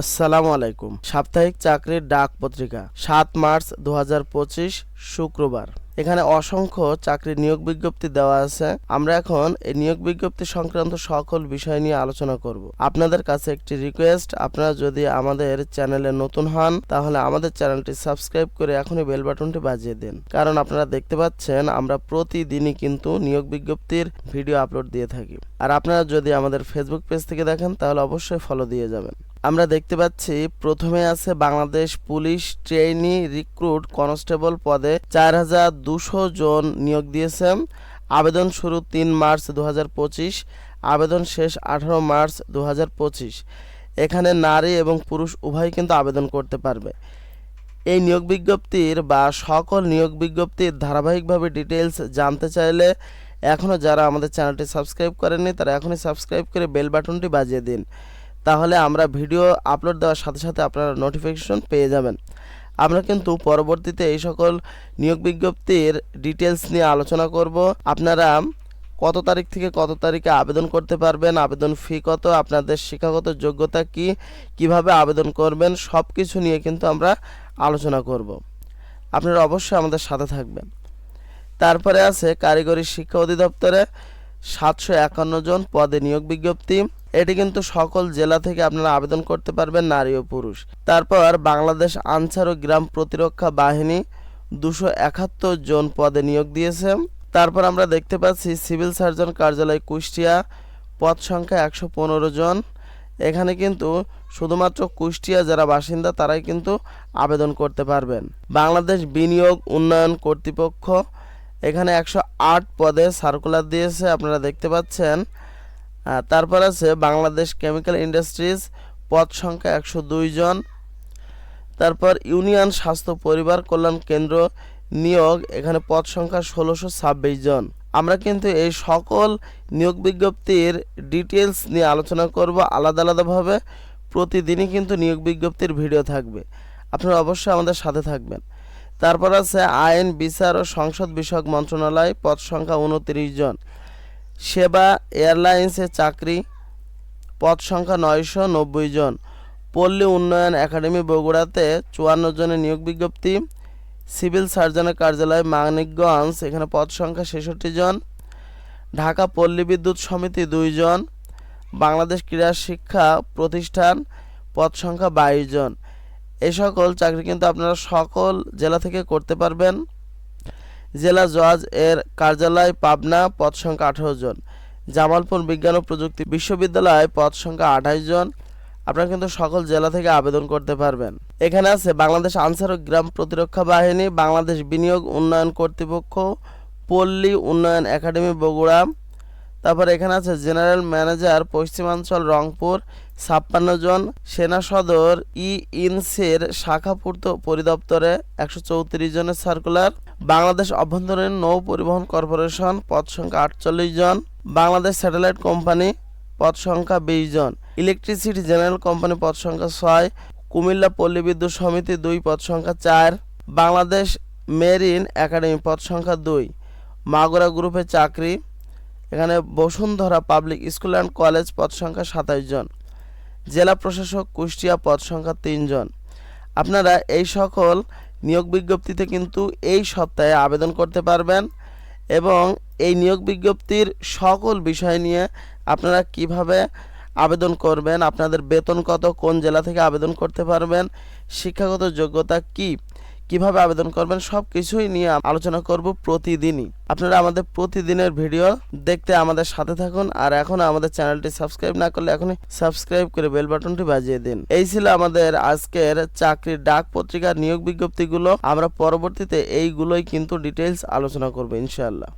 আসসালামু আলাইকুম। সাপ্তাহিক চাকরির ডাক পত্রিকা, সাত মার্চ দু হাজার পঁচিশ শুক্রবার। এখানে অসংখ্য চাকরির নিয়োগ বিজ্ঞপ্তি দেওয়া আছে। আমরা এখন এই নিয়োগ বিজ্ঞপ্তি সংক্রান্ত সকল বিষয় নিয়ে আলোচনা করব। আপনাদের কাছে একটি রিকোয়েস্ট আপনারা যদি আমাদের চ্যানেলে নতুন হন, তাহলে আমাদের চ্যানেলটি সাবস্ক্রাইব করে এখনই বেল বাটনটি বাজিয়ে দিন। কারণ আপনারা দেখতে পাচ্ছেন, আমরা প্রতিদিনই কিন্তু নিয়োগ বিজ্ঞপ্তির ভিডিও আপলোড দিয়ে থাকি। আর আপনারা যদি আমাদের ফেসবুক পেজ থেকে দেখেন, তাহলে অবশ্যই ফলো দিয়ে যাবেন। আমরা দেখতে পাচ্ছি প্রথমে আছে Bangladesh police trainee recruit constable পদে চার হাজার দুশো জন নিয়োগ দিয়েছে আবেদন শুরু তিন মার্চ দু হাজার পঁচিশ, আবেদন শেষ আঠারো মার্চ দু হাজার পঁচিশ। এখানে নারী এবং পুরুষ উভয় কিন্তু আবেদন করতে পারবে। এই নিয়োগ বিজ্ঞপ্তির বা সকল নিয়োগ বিজ্ঞপ্তির ধারাবাহিকভাবে ডিটেলস জানতে চাইলে এখনও যারা আমাদের চ্যানেলটি সাবস্ক্রাইব করেননি, তারা এখনই সাবস্ক্রাইব করে বেল বাটনটি বাজিয়ে দিন। তাহলে আমরা ভিডিও আপলোড দেওয়ার সাথে সাথে আপনারা নোটিফিকেশন পেয়ে যাবেন। আমরা কিন্তু পরবর্তীতে এই সকল নিয়োগ বিজ্ঞপ্তির ডিটেলস নিয়ে আলোচনা করব। আপনারা কত তারিখ থেকে কত তারিখে আবেদন করতে পারবেন, আবেদন ফি কত, আপনাদের শিক্ষাগত যোগ্যতা কি, কীভাবে আবেদন করবেন সব কিছু নিয়ে কিন্তু আমরা আলোচনা করব। আপনারা অবশ্যই আমাদের সাথে থাকবেন। তারপরে আছে কারিগরি শিক্ষা অধিদপ্তরে সাতশো একান্ন জন পদে নিয়োগ বিজ্ঞপ্তি। এটি কিন্তু সকল জেলা থেকে আপনারা আবেদন করতে পারবেন, নারী ও পুরুষ। তারপর বাংলাদেশ আনসার ও গ্রাম প্রতিরক্ষা বাহিনী দুশো একাত্তর জন পদে নিয়োগ দিয়েছে। তারপর আমরা দেখতে পাচ্ছি সিভিল সার্জন কার্যালয় কুষ্টিয়া, পদ সংখ্যা একশো পনেরো জন। এখানে কিন্তু শুধুমাত্র কুষ্টিয়া যারা বাসিন্দা, তারাই কিন্তু আবেদন করতে পারবেন। বাংলাদেশ বিনিয়োগ উন্নয়ন কর্তৃপক্ষ এখানে একশো আট পদে সার্কুলার দিয়েছে। আপনারা দেখতে পাচ্ছেন তারপর আছে বাংলাদেশ কেমিক্যাল ইন্ডাস্ট্রিজ, পদ সংখ্যা একশো দুই জন। তারপর ইউনিয়ন স্বাস্থ্য পরিবার কল্যাণ কেন্দ্র নিয়োগ, এখানে পদ সংখ্যা ষোলোশো ছাব্বিশ জন। আমরা কিন্তু এই সকল নিয়োগ বিজ্ঞপ্তির ডিটেলস নিয়ে আলোচনা করব আলাদা আলাদাভাবে। প্রতিদিনই কিন্তু নিয়োগ বিজ্ঞপ্তির ভিডিও থাকবে। আপনারা অবশ্যই আমাদের সাথে থাকবেন। তারপর আছে আইন, বিচার ও সংসদ বিষয়ক মন্ত্রণালয়, পদ সংখ্যা উনত্রিশ জন। সেবা এয়ারলাইন্সে চাকরি, পদ সংখ্যা নয়শো নব্বই জন। পল্লী উন্নয়ন একাডেমি বগুড়াতে চুয়ান্ন জনের নিয়োগ বিজ্ঞপ্তি। সিভিল সার্জনের কার্যালয় মানিকগঞ্জ, এখানে পদ সংখ্যা ছেষট্টি জন। ঢাকা পল্লী বিদ্যুৎ সমিতি দুইজন বাংলাদেশ ক্রীড়া শিক্ষা প্রতিষ্ঠান, পদ সংখ্যা বাইশ জন। এই সকল চাকরি কিন্তু আপনারা সকল জেলা থেকে করতে পারবেন। জেলা জজ এর কার্যালয় পাবনা, পদ সংখ্যা আঠারো জন। জামালপুর বিজ্ঞান ও প্রযুক্তি বিশ্ববিদ্যালয়, পদ সংখ্যা আঠাশ জন। আপনারা কিন্তু সকল জেলা থেকে আবেদন করতে পারবেন। এখানে আছে বাংলাদেশ আনসার ও গ্রাম প্রতিরক্ষা বাহিনী, বাংলাদেশ বিনিয়োগ উন্নয়ন কর্তৃপক্ষ, পল্লী উন্নয়ন একাডেমি বগুড়া। তারপর এখানে আছে জেনারেল ম্যানেজার, পশ্চিমাঞ্চল রংপুর, ছাপ্পান্ন জন। সেনা সদর ই ইনসের শাখা পূর্ত পরিদপ্তরে একশো চৌত্রিশ জনের সার্কুলার বাংলাদেশ অভ্যন্তরীণ নৌ পরিবহন কর্পোরেশন পদ সংখ্যা আটচল্লিশ জন, বাংলাদেশ স্যাটেলাইট কোম্পানি পদ সংখ্যা বিশ জন, ইলেকট্রিসিটি জেনারেল কোম্পানি পদ সংখ্যা ছয়, কুমিল্লা পল্লী বিদ্যুৎ সমিতি দুই পদ সংখ্যা চার, বাংলাদেশ মেরিন একাডেমি পদ সংখ্যা দুই, মাগুরা গ্রুপে চাকরি, এখানে Bashundhara public school and college পদ সংখ্যা সাতাশ জন, জেলা প্রশাসক কুষ্টিয়া পদ সংখ্যা তিনজন আপনারা এই সকল নিয়োগ বিজ্ঞপ্তিতে কিন্তু এই সপ্তাহে আবেদন করতে পারবেন এবং এই নিয়োগ বিজ্ঞপ্তির সকল বিষয় নিয়ে আপনারা কীভাবে আবেদন করবেন, আপনাদের বেতন কত, কোন জেলা থেকে আবেদন করতে পারবেন, শিক্ষাগত যোগ্যতা কি কীভাবে আবেদন করবেন সব কিছুই নিয়ে আলোচনা করব প্রতিদিনই। আপনারা আমাদের প্রতিদিনের ভিডিও দেখতে আমাদের সাথে থাকুন আর এখন আমাদের চ্যানেলটি সাবস্ক্রাইব না করলে এখনই সাবস্ক্রাইব করে বেল বাটনটি বাজিয়ে দিন। এই ছিল আমাদের আজকের চাকরির ডাক পত্রিকার নিয়োগ বিজ্ঞপ্তিগুলো। আমরা পরবর্তীতে এইগুলোই কিন্তু ডিটেলস আলোচনা করব ইনশাআল্লাহ।